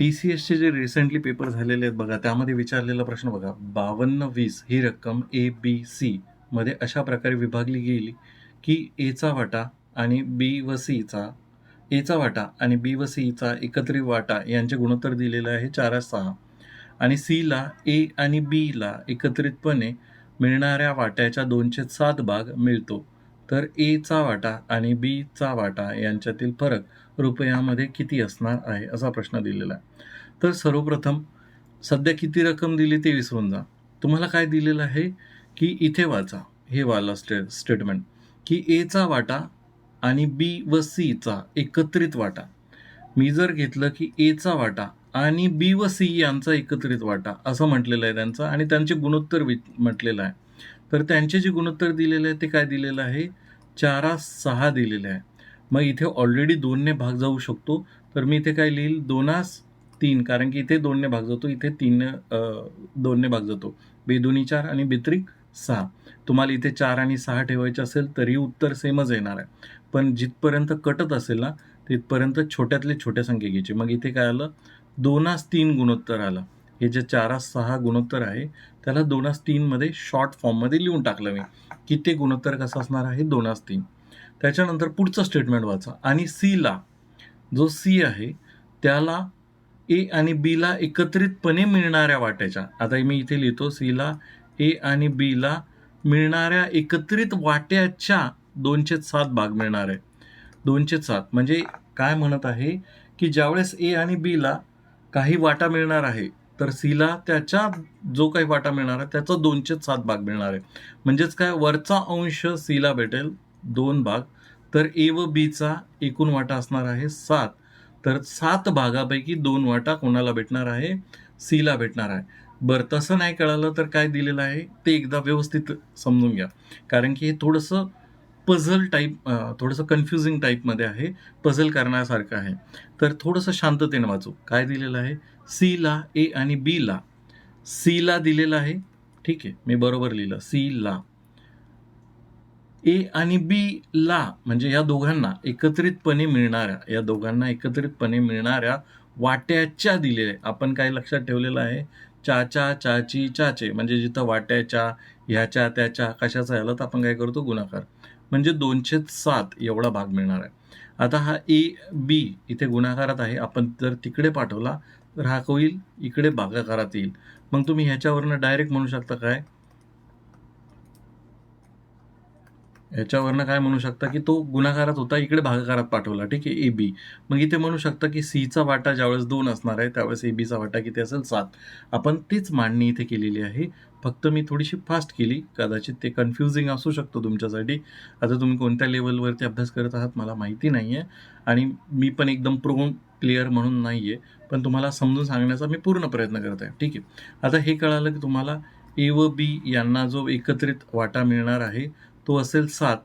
T C एसचे जे recently paper झालेले आहेत बघा त्यामध्ये विचारलेला प्रश्न बघा बावन्न वीस ही रक्कम ए बी सी मध्ये अशा प्रकारे विभागली गेली की एचा वाटा आणि बी व सीचा एचा वाटा आणि बी व सीचा एकत्रित वाटा यांचे गुणोत्तर दिलेलं आहे चार सहा. आणि सीला ए आणि बीला एकत्रितपणे मिळणाऱ्या वाट्याच्या दोनशे सात भाग मिळतो. तर एचा वाटा आणि बीचा वाटा यांच्यातील फरक रुपयामध्ये किती असणार आहे असा प्रश्न दिलेला आहे. तर सर्वप्रथम सध्या किती रक्कम दिली ते विसरून जा. तुम्हाला काय दिलेलं आहे? की इथे वाचा. हे वाला स्टे स्टेटमेंट. की एचा वाटा आणि बी व सीचा एकत्रित वाटा. मी जर घेतलं की एचा वाटा आणि बी व सी यांचा एकत्रित वाटा असं म्हटलेलं आहे त्यांचं आणि त्यांचे गुणोत्तर वि म्हटलेलं आहे. तर त्यांचे जे गुणोत्तर दिलेले आहे ते काय दिलेलं आहे? चारा सहा दिलेले आहे. मग इथे ऑलरेडी दोनने भाग जाऊ शकतो. तर मी इथे काय लिहील? दोनास तीन. कारण की इथे दोनने भाग जातो इथे तीन दोनने भाग जातो. बेदोनी चार आणि बेत्रिक सहा. तुम्हाला इथे चार आणि सहा ठेवायचे असेल तरी उत्तर सेमच येणार आहे. पण जिथपर्यंत कटत असेल ना तिथपर्यंत छोट्यातले छोट्या संख्या घ्यायची मग इथे काय आलं? दोनास तीन गुणोत्तर आलं. हे जे चारास सहा गुणोत्तर आहे त्याला दोनास तीनमध्ये शॉर्ट फॉर्ममध्ये लिहून टाकलं मी. की ते गुणोत्तर कसं असणार आहे? दोनास तीन. त्याच्यानंतर पुढचं स्टेटमेंट वाचा. आणि सीला जो सी आहे त्याला ए आणि बीला एकत्रितपणे मिळणाऱ्या वाट्याच्या आता मी इथे लिहितो सीला ए आणि बीला मिळणाऱ्या एकत्रित वाट्याच्या दोनशे सात भाग मिळणार आहे. दोनशे सात. म्हणजे काय म्हणत आहे की ज्यावेळेस ए आणि बीला काही वाटा मिळणार आहे तर सीला त्याच्या जो काही वाटा मिळणार आहे त्याचा दोनशे सात भाग मिळणार आहे. म्हणजेच काय वरचा अंश सीला भेटेल दोन भाग. तर ए व बीचा एकूण वाटा असणार आहे सात. तर सात भागापैकी दोन वाटा कोणाला भेटणार आहे? सीला भेटणार आहे. बरं तसं नाही कळालं तर काय दिलेलं आहे? ते एकदा व्यवस्थित समजून घ्या. कारण की हे थोडंसं पझल टाईप थोडंसं कन्फ्युजिंग टाईपमध्ये आहे. पझल करण्यासारखं आहे. तर थोडंसं शांततेने वाचू. काय दिलेलं आहे? सीला ए आणि बीला सीला दिलेलं आहे. ठीक आहे मी बरोबर लिहिलं. सीला ए आणि बी ला म्हणजे या दोघांना एकत्रितपणे मिळणाऱ्या या दोघांना एकत्रितपणे मिळणाऱ्या वाट्याच्या दिलेल्या आपण काय लक्षात ठेवलेलं आहे? चाचा चाची चाचे म्हणजे जिथं वाट्याच्या ह्याच्या त्याच्या कशाचा आलं तर आपण काय करतो? गुणाकार. म्हणजे दोनशे सात एवढा भाग मिळणार आहे. आता हा ए बी इथे गुणाकारात आहे. आपण जर तिकडे पाठवला तर हा होईल इकडे भागाकारात येईल. मग तुम्ही ह्याच्यावरनं डायरेक्ट म्हणू शकता काय? ह्याच्यावरनं काय म्हणू शकता की तो गुणाकारात होता इकडे भागाकारात पाठवला. ठीक आहे ए बी मग इथे म्हणू शकता की सीचा वाटा ज्यावेळेस दोन असणार आहे त्यावेळेस ए बीचा वाटा किती असेल? सात. आपण तीच मांडणी इथे केलेली आहे. फक्त मी थोडीशी फास्ट केली. कदाचित ते कन्फ्युजिंग असू शकतो तुमच्यासाठी. आता तुम्ही कोणत्या लेवलवरती अभ्यास करत आहात मला माहिती नाही आहे आणि मी पण एकदम प्रो क्लिअर म्हणून नाही आहे पण तुम्हाला समजून सांगण्याचा मी पूर्ण प्रयत्न करत आहे. ठीक आहे. आता हे कळालं की तुम्हाला ए व बी यांना जो एकत्रित वाटा मिळणार आहे तो असेल सात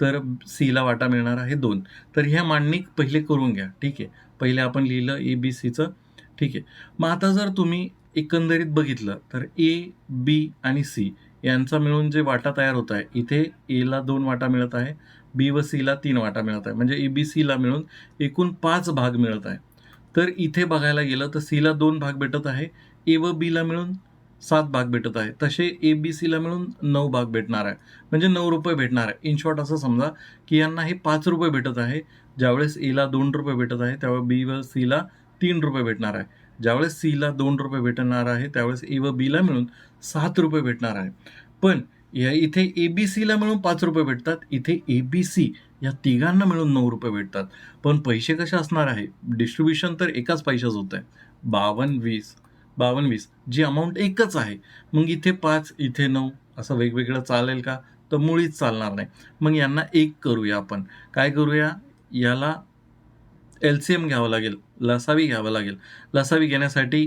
तर सीला वाटा मिळणार आहे दोन. तर ह्या मांडणी पहिले करून घ्या. ठीक आहे. पहिले आपण लिहिलं ए बी सीचं ठीक आहे. मग आता जर तुम्ही एकंदरीत बघितलं तर ए बी आणि सी यांचा मिळून जे वाटा तयार होत आहे इथे एला दोन वाटा मिळत आहे बी व सीला तीन वाटा मिळत आहे. म्हणजे ए बी सीला मिळून एकूण पाच भाग मिळत आहे. तर इथे बघायला गेलं तर सीला दोन भाग भेटत आहे. ए व बीला मिळून सात भाग भेटत आहे. तसे ए बी सीला मिळून नऊ भाग भेटणार आहे. म्हणजे नऊ रुपये भेटणार आहे. इन शॉर्ट असं समजा की यांना हे पाच रुपये भेटत आहे. ज्यावेळेस एला दोन रुपये भेटत आहे त्यावेळेस बी व सीला तीन रुपये भेटणार आहे. ज्यावेळेस सीला दोन रुपये भेटणार आहे त्यावेळेस ए व बीला मिळून सात रुपये भेटणार आहे. पण या इथे ए बी सीला मिळून पाच रुपये भेटतात. इथे ए बी सी या तिघांना मिळून नऊ रुपये भेटतात. पण पैसे कसे असणार आहे? डिस्ट्रीब्युशन तर एकाच पैशाच होतं आहे बावन्न वीस बावन्न वीस जी अमाऊंट एकच आहे. मग इथे पाच इथे नऊ असं वेगवेगळं चालेल का? तर मुळीच चालणार नाही. मग यांना एक करूया आपण. काय करूया? याला एल सी एम घ्यावं लागेल. लसावी घ्यावं लागेल. लसावी घेण्यासाठी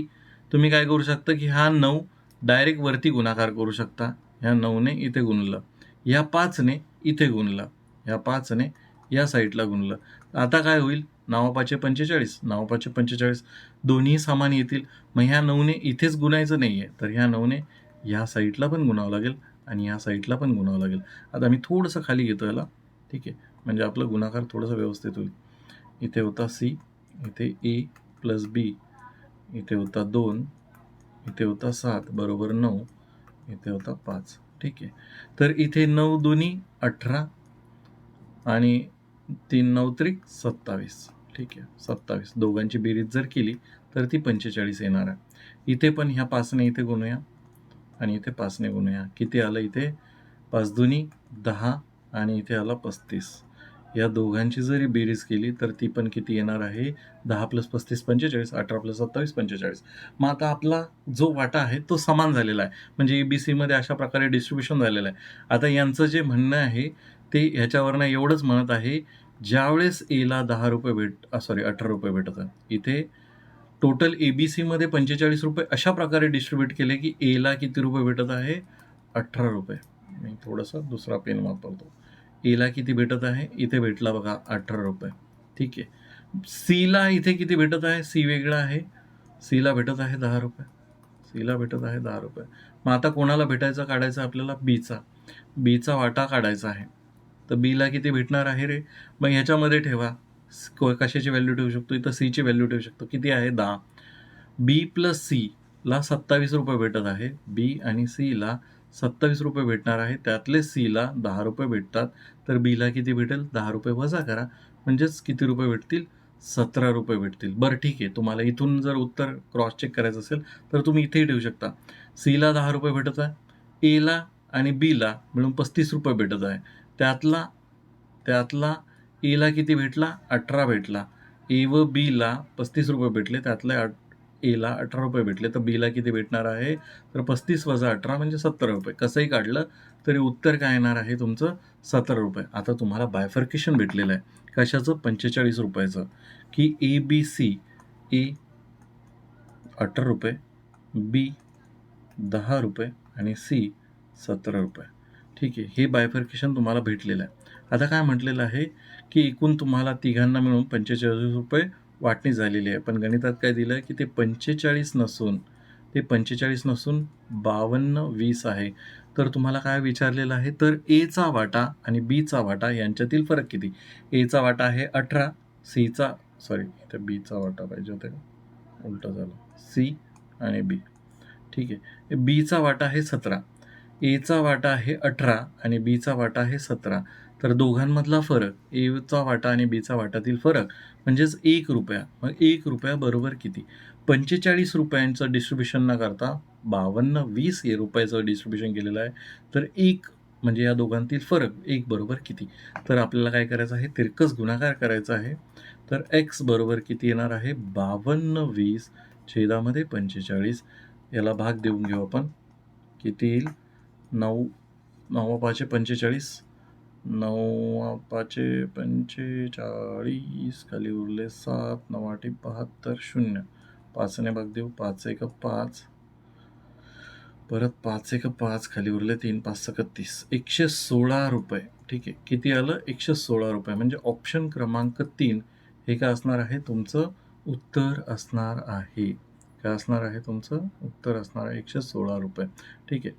तुम्ही काय करू शकता की हा नऊ डायरेक्ट वरती गुणाकार करू शकता. ह्या नऊने इथे गुणलं. ह्या पाचने इथे गुणलं. ह्या पाचने या साईडला गुणलं. आता काय होईल? नावापाचे पंचेचाळीस नावापाचे पंचेचाळीस. दोन्ही सामान येतील. मग ह्या नऊने इथेच गुणायचं नाही आहे तर ह्या नऊने ह्या साईडला पण गुणावं लागेल आणि ह्या साईडला पण गुणावं लागेल. आता मी थोडंसं खाली घेतो याला. ठीक आहे? म्हणजे आपलं गुणाकार थोडंसं व्यवस्थित होईल. इथे होता सी इथे ए प्लस बी इथे होता दोन इथे होता सात. बरोबर नऊ. इथे होता पाच. ठीक आहे. तर इथे नऊ दोन्ही अठरा आणि तीन नऊ त्रिक सत्तावीस. ठीक आहे. सत्तावीस. दोघांची बेरीज जर केली तर ती पंचेचाळीस येणार आहे. इथे पण ह्या पाचने इथे गुणूया आणि इथे पाचने गुणूया. किती आलं इथे? पाच दुनी दहा आणि इथे आला पस्तीस. या दोघांची जरी बेरीज केली तर ती पण किती येणार आहे? दहा प्लस पस्तीस पंचेचाळीस अठरा प्लस सत्तावीस पंचेचाळीस. मग आता आपला जो वाटा आहे तो समान झालेला आहे. म्हणजे ए बी सीमध्ये अशा प्रकारे डिस्ट्रीब्युशन झालेलं आहे. आता यांचं जे म्हणणं आहे ते ह्याच्यावरनं एवढंच म्हणत आहे ज्यावेळेस एला दहा रुपये भेट सॉरी अठरा रुपये भेटत आहे इथे टोटल ए बी सीमध्ये पंचेचाळीस रुपये अशा प्रकारे डिस्ट्रीब्यूट केले की एला किती रुपये भेटत आहे? अठरा रुपये. मी थोडंसं दुसरा पेन वापरतो. एला किती भेटत आहे? इथे भेटला बघा अठरा रुपये. ठीक आहे. सीला इथे किती भेटत आहे? सी वेगळा आहे. सीला भेटत आहे दहा रुपये. सीला भेटत आहे दहा रुपये. मग आता कोणाला भेटायचा काढायचा? आपल्याला बीचा. बीचा वाटा काढायचा आहे. तर बीला किती भेटणार आहे रे? मग ह्याच्यामध्ये ठेवा. को- कशाची व्हॅल्यू ठेवू शकतो? इथं सीची व्हॅल्यू ठेवू शकतो. किती आहे? दहा. बी प्लस सीला सत्तावीस रुपये भेटत आहे. बी आणि सीला सत्तावीस रुपये भेटणार आहे. त्यातले सीला दहा रुपये भेटतात. तर बीला किती भेटेल? दहा रुपये वजा करा. म्हणजेच किती रुपये भेटतील? सतरा रुपये भेटतील. बरं ठीक आहे. तुम्हाला इथून जर उत्तर क्रॉस चेक करायचं असेल तर तुम्ही इथेही ठेवू शकता. सीला दहा रुपये भेटत आहे. एला आणि बीला मिळून पस्तीस रुपये भेटत आहे. त्यातला त्यातला एला किती भेटला? अठरा भेटला. ए व बीला पस्तीस रुपये भेटले. त्यातले एला अठरा रुपये भेटले तर बीला किती भेटणार आहे? तर पस्तीस वजा अठरा म्हणजे सत्तर रुपये. कसंही काढलं तरी उत्तर काय येणार आहे तुमचं? सतरा रुपये. आता तुम्हाला बायफर्केशन भेटलेलं आहे. कशाचं? पंचेचाळीस रुपयाचं. की ए बी सी ए अठरा रुपये बी दहा रुपये आणि सी सतरा रुपये. ठीक आहे. हे बायफर्केशन तुम्हाला भेटलेलं आहे. आता काय म्हटलेलं आहे? की एकूण तुम्हाला तिघांना मिळून पंचेचाळीस रुपये वाटणी झालेली आहे. पण गणितात काय दिलं आहे की ते पंचेचाळीस नसून ते पंचेचाळीस नसून बावन्न वीस आहे. तर तुम्हाला काय विचारलेलं आहे? तर एचा वाटा आणि बीचा वाटा यांच्यातील फरक किती? एचा वाटा आहे अठरा सीचा सॉरी इथे बीचा वाटा पाहिजे होते उलटं झालं. सी आणि बी ठीक आहे. बीचा वाटा आहे सतरा. एचा वाटा आहे अठरा आणि बीचा वाटा आहे सतरा. तर दोघांमधला फरक एचा वाटा आणि बीचा वाटातील फरक म्हणजेच एक रुपया. मग एक रुपया बरोबर किती? पंचेचाळीस रुपयांचं डिस्ट्रीब्युशन न करता बावन्न वीस हे रुपयाचं डिस्ट्रीब्युशन केलेलं आहे. तर एक म्हणजे या दोघांतील फरक एक बरोबर किती? तर आपल्याला काय करायचं आहे? तिरकस गुणाकार करायचा आहे. तर एक्स बरोबर किती येणार आहे? बावन्न वीस छेदामध्ये पंचेचाळीस. याला भाग देऊन घेऊ आपण. किती येईल? नऊ नऊ पाचशे पंचेचाळीस नऊ पाचशे पंचेचाळीस खाली उरले सात नऊ आठी बहात्तर शून्य. पाचने भाग देऊ पाच एक पाच. परत पाच एक पाच खाली उरले तीन पाच सकतीस एकशे सोळा रुपये. ठीक आहे. किती आलं? एकशे सोळा रुपये. म्हणजे ऑप्शन क्रमांक तीन. हे काय असणार आहे? तुमचं उत्तर असणार आहे. काय असणार आहे? तुमचं उत्तर असणार आहे. एकशे सोळा रुपये. ठीक आहे.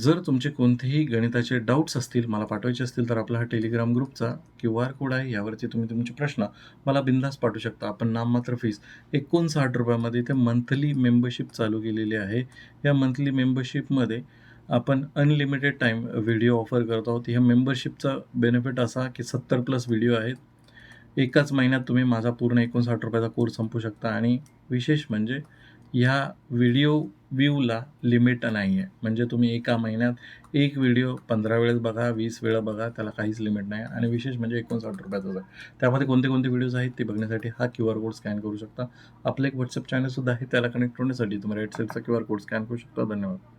जर तुमचे कोणतेही गणिताचे डाऊट्स असतील मला पाठवायचे असतील तर आपला हा टेलिग्राम ग्रुपचा क्यू आर कोड आहे. यावरती तुम्ही तुमचे प्रश्न मला बिंदास पाठवू शकता. आपण नाममात्र फीस एकोणसाठ रुपयामध्ये इथे मंथली मेंबरशिप चालू केलेली आहे. या मंथली मेंबरशिपमध्ये आपण अनलिमिटेड टाईम व्हिडिओ ऑफर करत आहोत. ह्या मेंबरशिपचा बेनिफिट असा की सत्तर प्लस व्हिडिओ आहेत. एकाच महिन्यात तुम्ही माझा पूर्ण एकोणसाठ रुपयाचा कोर्स संपू शकता. आणि विशेष म्हणजे ह्या व्हिडिओ व्ह्यूला लिमिट नाही आहे म्हणजे तुम्ही एका महिन्यात एक व्हिडिओ पंधरा वेळेस बघा वीस वेळा बघा त्याला काहीच लिमिट नाही. आणि विशेष म्हणजे एकोणसाठ रुपयाचाच आहे. त्यामध्ये कोणते कोणते व्हिडिओज आहेत ते बघण्यासाठी हा क्यू आर कोड स्कॅन करू शकता. आपलं एक व्हॉट्सअप चॅनलसुद्धा आहे त्याला कनेक्ट होण्यासाठी तुम्ही रेड सेलचा क्यू आर कोड स्कॅन करू शकता. धन्यवाद.